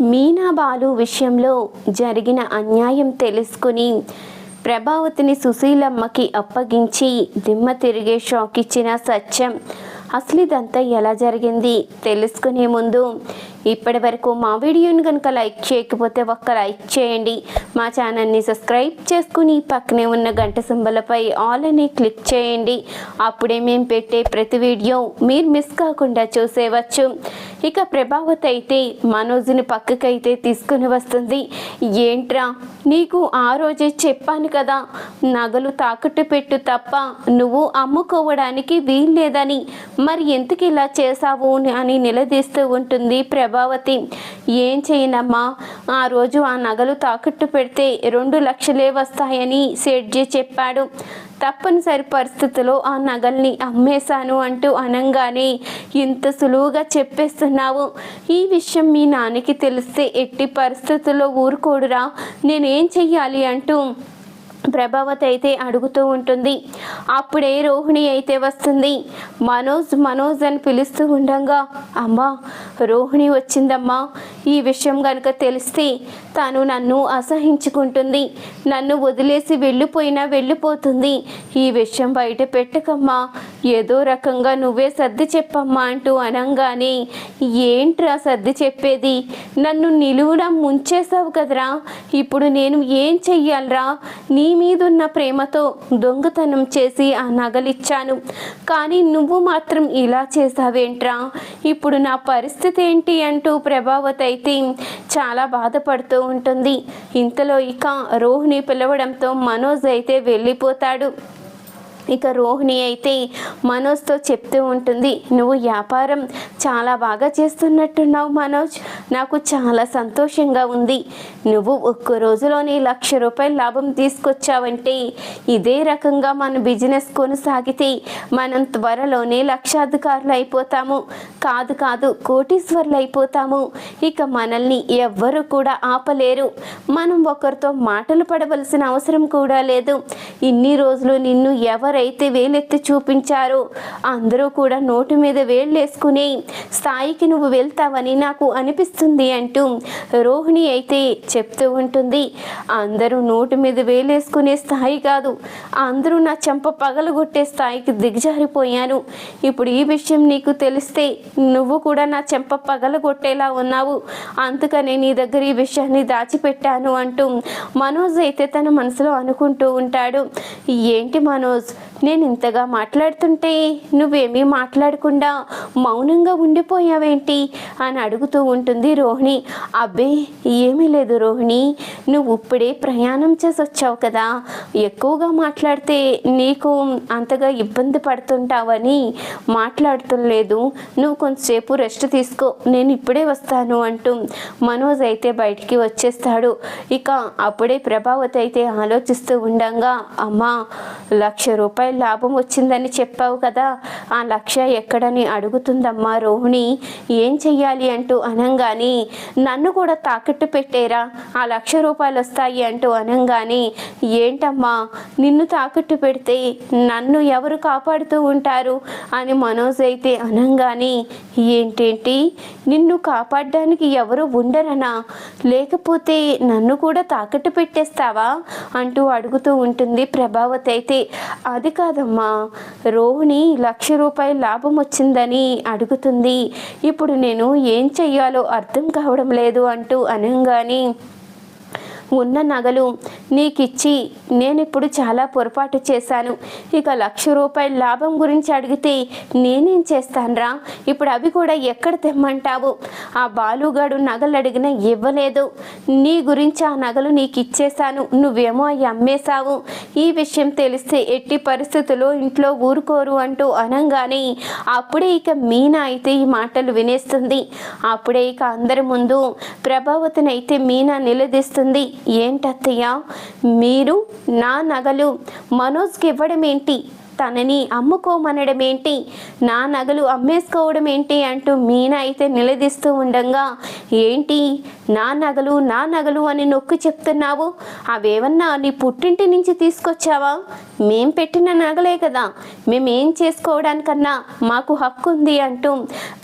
మీనా బాలు విషయంలో జరిగిన అన్యాయం తెలుసుకుని ప్రభావతిని సుశీలమ్మకి అప్పగించి దిమ్మ తిరిగే షాక్ ఇచ్చిన సత్యం. అసలు ఇదంతా ఎలా జరిగింది తెలుసుకునే ముందు ఇప్పటి వరకు మా వీడియోని కనుక లైక్ చేయకపోతే ఒక్క లైక్ చేయండి. మా ఛానల్ని సబ్స్క్రైబ్ చేసుకుని పక్కనే ఉన్న గంట సింబలపై ఆల్ అని క్లిక్ చేయండి. అప్పుడే మేము పెట్టే ప్రతి వీడియో మీరు మిస్ కాకుండా చూసేవచ్చు. ఇక ప్రభావత్ అయితే మనోజ్ని పక్కకైతే తీసుకుని వస్తుంది. ఏంట్రా? నీకు ఆ రోజే చెప్పాను కదా నగలు తాకట్టు పెట్టు తప్ప నువ్వు అమ్ముకోవడానికి వీల్లేదని. మరి ఎందుకు ఇలా చేశావు అని నిలదీస్తూ ఉంటుంది ప్రభావతి. ఏం చేయనమ్మా? ఆ రోజు ఆ నగలు తాకట్టు పెడితే రెండు లక్షలే వస్తాయని సేట్జీ చెప్పాడు. తప్పనిసరి పరిస్థితిలో ఆ నగల్ని అమ్మేశాను అంటూ అనంగానే ఇంత సులువుగా చెప్పేస్తున్నావు. ఈ విషయం మీ నాన్నకి తెలిస్తే ఎట్టి పరిస్థితుల్లో ఊరుకోడురా. నేనేం చెయ్యాలి? అంటూ ప్రభావతి అయితే అడుగుతూ ఉంటుంది. అప్పుడే రోహిణి అయితే వస్తుంది. మనోజ్ మనోజ్ అని పిలుస్తూ ఉండగా అమ్మా రోహిణి వచ్చిందమ్మా. ఈ విషయం కనుక తెలిస్తే తాను నన్ను అసహించుకుంటుంది. నన్ను వదిలేసి వెళ్ళిపోయినా వెళ్ళిపోతుంది. ఈ విషయం బయట పెట్టకమ్మా. ఏదో రకంగా నువ్వే సర్ది చెప్పమ్మా అంటూ అనంగానే ఏంట్రా సర్ది చెప్పేది? నన్ను నిలువున ముంచేసావు కదరా? ఇప్పుడు నేను ఏం చెయ్యాలరా? నీ మీదున్న ప్రేమతో దొంగతనం చేసి ఆ నగలిచ్చాను. కానీ నువ్వు మాత్రం ఇలా చేసావేంట్రా ఇప్పుడు నా పరిస్థితి ఏంటి అంటూ ప్రభావత్ అయితే చాలా బాధపడుతూ ఉంటుంది. ఇంతలో ఇక రోహిణి పిలవడంతో మనోజ్ అయితే వెళ్ళిపోతాడు. ఇక రోహిణి అయితే మనోజ్తో చెప్తూ ఉంటుంది నువ్వు వ్యాపారం చాలా బాగా చేస్తున్నట్టున్నావు మనోజ్. నాకు చాలా సంతోషంగా ఉంది. నువ్వు ఒక్క రోజులోనే లక్ష రూపాయల లాభం తీసుకొచ్చావంటే ఇదే రకంగా మన బిజినెస్ కొనసాగితే మనం త్వరలోనే లక్షాధికారులు అయిపోతాము. కాదు కాదు కోటీశ్వర్లు అయిపోతాము. ఇక మనల్ని ఎవ్వరు కూడా ఆపలేరు. మనం ఒకరితో మాటలు పడవలసిన అవసరం కూడా లేదు. ఇన్ని రోజులు నిన్ను ఎవరు ఎవరైతే వేలెత్తి చూపించారో. అందరూ కూడా నోటి మీద వేళ్ళేసుకుని స్థాయికి నువ్వు వెళ్తావని నాకు అనిపిస్తుంది అంటూ రోహిణి అయితే చెప్తూ ఉంటుంది. అందరూ నోటి మీద వేలేసుకునే స్థాయి కాదు. అందరూ నా చెంప పగలగొట్టే స్థాయికి దిగజారిపోయాను. ఇప్పుడు ఈ విషయం నీకు తెలిస్తే నువ్వు కూడా నా చెంప పగలగొట్టేలా ఉన్నావు. అందుకనే నీ దగ్గర ఈ విషయాన్ని దాచిపెట్టాను అంటూ మనోజ్ అయితే తన మనసులో అనుకుంటూ ఉంటాడు. ఏంటి మనోజ్? నేను ఇంతగా మాట్లాడుతుంటే నువ్వేమీ మాట్లాడకుండా మౌనంగా ఉండిపోయావేంటి? అని అడుగుతూ ఉంటుంది రోహిణి. అబ్బే ఏమీ లేదు రోహిణి. నువ్వు ఇప్పుడే ప్రయాణం చేసి వచ్చావు కదా. ఎక్కువగా మాట్లాడితే నీకు అంతగా ఇబ్బంది పడుతుంటావని మాట్లాడుతులేదు. నువ్వు కొంతసేపు రెస్ట్ తీసుకో. నేను ఇప్పుడే వస్తాను అంటూ మనోజ్ అయితే బయటికి వచ్చేస్తాడు. ఇక అప్పుడే ప్రభావతి అయితే ఆలోచిస్తూ ఉండగా అమ్మా లక్ష రూపాయలు లాభం వచ్చిందని చెప్పావు కదా? ఆ లక్ష ఎక్కడని అడుగుతుందమ్మా రోహిణి. ఏం చెయ్యాలి అంటూ అనంగానే నన్ను కూడా తాకట్టు పెట్టేరా ఆ లక్ష రూపాయలు వస్తాయి అంటూ అనంగానే ఏంటమ్మా నిన్ను తాకట్టు పెడితే నన్ను ఎవరు కాపాడుతూ ఉంటారు? అని మనోజ్ అయితే అనంగానే ఏంటేంటి? నిన్ను కాపాడడానికి ఎవరు ఉండరనా? లేకపోతే నన్ను కూడా తాకట్టు పెట్టేస్తావా? అంటూ అడుగుతూ ఉంటుంది ప్రభావతి అయితే. అది కాదమ్మా. రోహిణి లక్ష రూపాయల లాభం వచ్చిందని అడుగుతుంది. ఇప్పుడు నేను ఏం చెయ్యాలో అర్థం కావడం లేదు అంటూ అనంగానే ఉన్న నగలు నీకిచ్చి నేను ఇప్పుడు చాలా పొరపాటు చేశాను. ఇక లక్ష రూపాయల లాభం గురించి అడిగితే నేనేం చేస్తానురా? ఇప్పుడు అవి కూడా ఎక్కడ తెమ్మంటావు? ఆ బాలుగాడు నగలు అడిగినా ఇవ్వలేదు. నీ గురించి ఆ నగలు నీకు ఇచ్చేశాను నువ్వేమో అవి అమ్మేశావు. ఈ విషయం తెలిస్తే ఎట్టి పరిస్థితుల్లో ఇంట్లో ఊరుకోరు అంటూ అనంగానే అప్పుడే ఇక మీనా అయితే ఈ మాటలు వినేస్తుంది. అప్పుడే ఇక అందరి ముందు ప్రభావతినైతే మీనా నిలదీస్తుంది. ఏంటత్తయ్య? మీరు నా నగలు మనోజ్కి ఇవ్వడం ఏంటి తనని అమ్ముకోమనడం ఏంటి నా నగలు అమ్మేసుకోవడం ఏంటి అంటూ మీనా అయితే నిలదీస్తూ ఉండగా ఏంటి? నా నగలు నా నగలు అని నొక్కి చెప్తున్నావు. అవేవన్నా నీ పుట్టింటి నుంచి తీసుకొచ్చావా? మేం పెట్టిన నగలే కదా. మేమేం చేసుకోవడానికన్నా మాకు హక్కు ఉంది అంటూ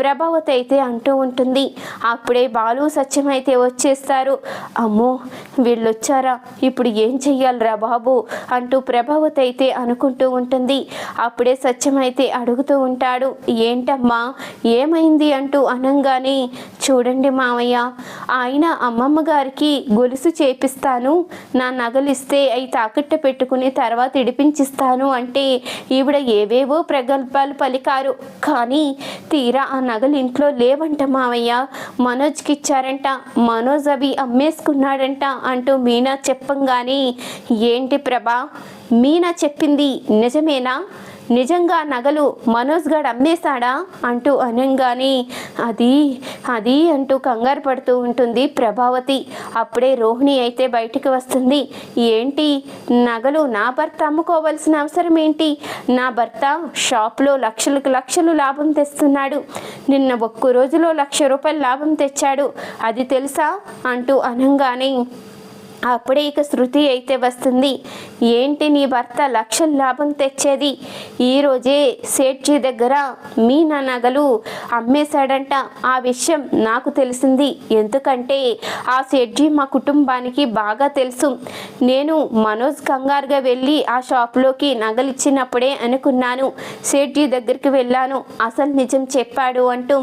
ప్రభావతి అయితే అంటూ ఉంటుంది. అప్పుడే బాలు సత్యం అయితే వచ్చేస్తారు. అమ్మో వీళ్ళు వచ్చారా ఇప్పుడు ఏం చెయ్యాలరా బాబు? అంటూ ప్రభావతి అయితే అనుకుంటూ ఉంటుంది. అప్పుడే సత్యమైతే అడుగుతూ ఉంటాడు. ఏంటమ్మా? ఏమైంది? అంటూ అనంగానే చూడండి మామయ్య ఆయన అమ్మమ్మ గారికి గొలుసు చేపిస్తాను. నా నగలిస్తే అవి తాకట్టు పెట్టుకుని తర్వాత ఇడిపించిస్తాను అంటే ఈవిడ ఏవేవో ప్రగల్భాలు పలికారు. కానీ తీరా ఆ నగలు ఇంట్లో లేవంట మావయ్య. మనోజ్కి ఇచ్చారంట. మనోజ్ అవి అమ్మేసుకున్నాడంట అంటూ మీనా చెప్పంగానే ఏంటి ప్రభా మీనా చెప్పింది నిజమేనా? నిజంగా నగలు మనోజ్ గడ్ అమ్మేశాడా? అంటూ అనంగానే అది అది అంటూ కంగారు పడుతూ ఉంటుంది ప్రభావతి. అప్పుడే రోహిణి అయితే బయటికి వస్తుంది. ఏంటి? నగలు నా భర్త అమ్ముకోవాల్సిన అవసరం ఏంటి? నా భర్త షాప్లో లక్షలకు లక్షలు లాభం తెస్తున్నాడు. నిన్న ఒక్క రోజులో లక్ష రూపాయలు లాభం తెచ్చాడు. అది తెలుసా? అంటూ అనంగానే అప్పుడే ఇక శృతి అయితే వస్తుంది. ఏంటి నీ భర్త లక్షల లాభం తెచ్చేది? ఈరోజే సేట్జీ దగ్గర మీ నా నగలు అమ్మేశాడంట. ఆ విషయం నాకు తెలిసింది. ఎందుకంటే ఆ సేట్జీ మా కుటుంబానికి బాగా తెలుసు. నేను మనోజ్ కంగారుగా వెళ్ళి ఆ షాప్లోకి నగలు ఇచ్చినప్పుడే అనుకున్నాను. సేట్జీ దగ్గరికి వెళ్ళాను. అసలు నిజం చెప్పాడు అంటూ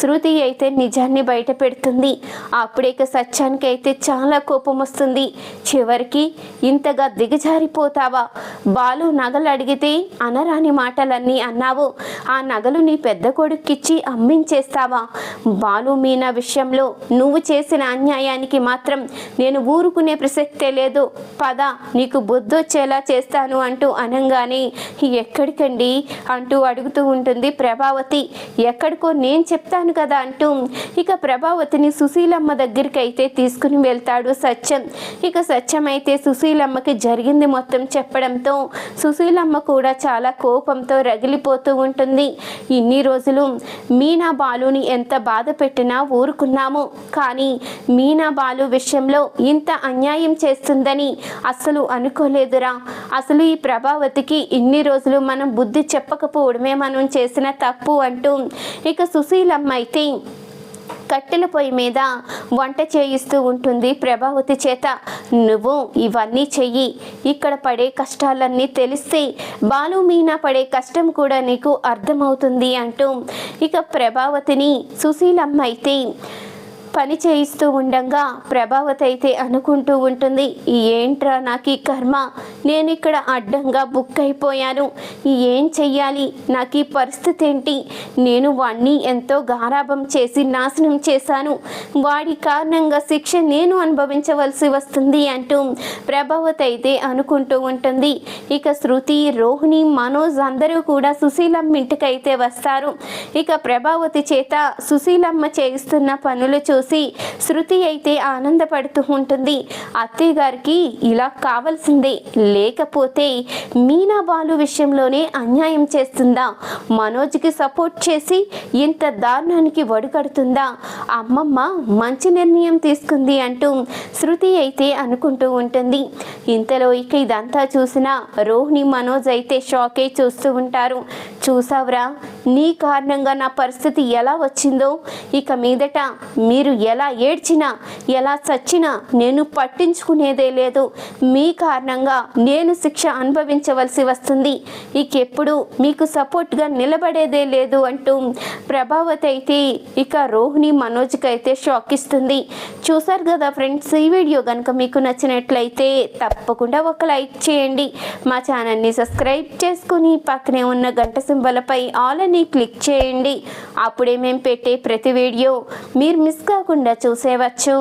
శృతి అయితే నిజాన్ని బయట పెడుతుంది. అప్పుడే ఇక సత్యానికి అయితే చాలా కోపం వస్తుంది. చివరికి ఇంతగా దిగజారిపోతావా? బాలు నగలు అడిగితే అనరాని మాటలన్నీ అన్నావు. ఆ నగలు నీ పెద్ద కొడుక్కిచ్చి అమ్మించేస్తావా? బాలు మీనా విషయంలో నువ్వు చేసిన అన్యాయానికి మాత్రం నేను ఊరుకునే ప్రసక్తే లేదు. పద నీకు బుద్ధొచ్చేలా చేస్తాను అంటూ అనంగానే ఎక్కడికండి అంటూ అడుగుతూ ఉంటుంది ప్రభావతి. ఎక్కడికో నేను చెప్తాను కదా అంటూ ఇక ప్రభావతిని సుశీలమ్మ దగ్గరికి అయితే తీసుకుని వెళ్తాడు సత్యం. ఇక స్వచ్ఛమైతే సుశీలమ్మకి జరిగింది మొత్తం చెప్పడంతో సుశీలమ్మ కూడా చాలా కోపంతో రగిలిపోతూ ఉంటుంది. ఇన్ని రోజులు మీనా బాలుని ఎంత బాధ పెట్టినా ఊరుకున్నాము. కానీ మీనా బాలు విషయంలో ఇంత అన్యాయం చేస్తుందని అసలు అనుకోలేదురా. అసలు ఈ ప్రభావతికి ఇన్ని రోజులు మనం బుద్ధి చెప్పకపోవడమే మనం చేసిన తప్పు అంటూ ఇక సుశీలమ్మ అయితే కట్టెల పొయ్యి మీద వంట చేయిస్తూ ఉంటుంది ప్రభావతి చేత. నువ్వు ఇవన్నీ చెయ్యి. ఇక్కడ పడే కష్టాలన్నీ తెలిస్తే బాలు మీనా పడే కష్టం కూడా నీకు అర్థమవుతుంది అంటూ ఇక ప్రభావతిని సుశీలమ్మ అయితే పని చేయిస్తూ ఉండగా ప్రభావతి అయితే అనుకుంటూ ఉంటుంది. ఏంట్రా నాకు ఈ కర్మ? నేను ఇక్కడ అడ్డంగా బుక్ అయిపోయాను. ఏం చెయ్యాలి? నాకు ఈ పరిస్థితి ఏంటి? నేను వాణ్ణి ఎంతో గారాభం చేసి నాశనం చేశాను. వాడి కారణంగా శిక్ష నేను అనుభవించవలసి వస్తుంది అంటూ ప్రభావతి అయితే అనుకుంటూ ఉంటుంది. ఇక శృతి రోహిణి మనోజ్ అందరూ కూడా సుశీలమ్మ ఇంటికైతే వస్తారు. ఇక ప్రభావతి చేత సుశీలమ్మ చేయిస్తున్న పనులు చూసి శృతి అయితే ఆనందపడుతూ ఉంటుంది. అత్తయ్య గారికి ఇలా కావాల్సిందే. లేకపోతే మీనా బాలు విషయంలోనే అన్యాయం చేస్తుందా? మనోజ్కి సపోర్ట్ చేసి ఇంత దారుణానికి వడుకడుతుందా అమ్మమ్మ మంచి నిర్ణయం తీసుకుంది అంటూ శృతి అయితే అనుకుంటూ ఉంటుంది. ఇంతలో ఇక ఇదంతా చూసిన రోహిణి మనోజ్ అయితే షాక్ అయి చూస్తూ ఉంటారు. చూసావురా నీ కారణంగా నా పరిస్థితి ఎలా వచ్చిందో? ఇక మీదట మీరు ఎలా ఏడ్చినా ఎలా చచ్చినా నేను పట్టించుకునేదే లేదు. మీ కారణంగా నేను శిక్ష అనుభవించవలసి వస్తుంది. ఇకెప్పుడు మీకు సపోర్ట్గా నిలబడేదే లేదు అంటూ ప్రభావతి అయితే ఇక రోహిణి మనోజ్కి అయితే షాక్ ఇస్తుంది చూసారు కదా ఫ్రెండ్స్ ఈ వీడియో కనుక మీకు నచ్చినట్లయితే తప్పకుండా ఒక లైక్ చేయండి. మా ఛానల్ని సబ్స్క్రైబ్ చేసుకుని పక్కనే ఉన్న గంట సింబలపై ఆల్ అని క్లిక్ చేయండి. అప్పుడే మేము పెట్టే ప్రతి వీడియో మీరు మిస్ కాకుండా చూసేవచ్చు.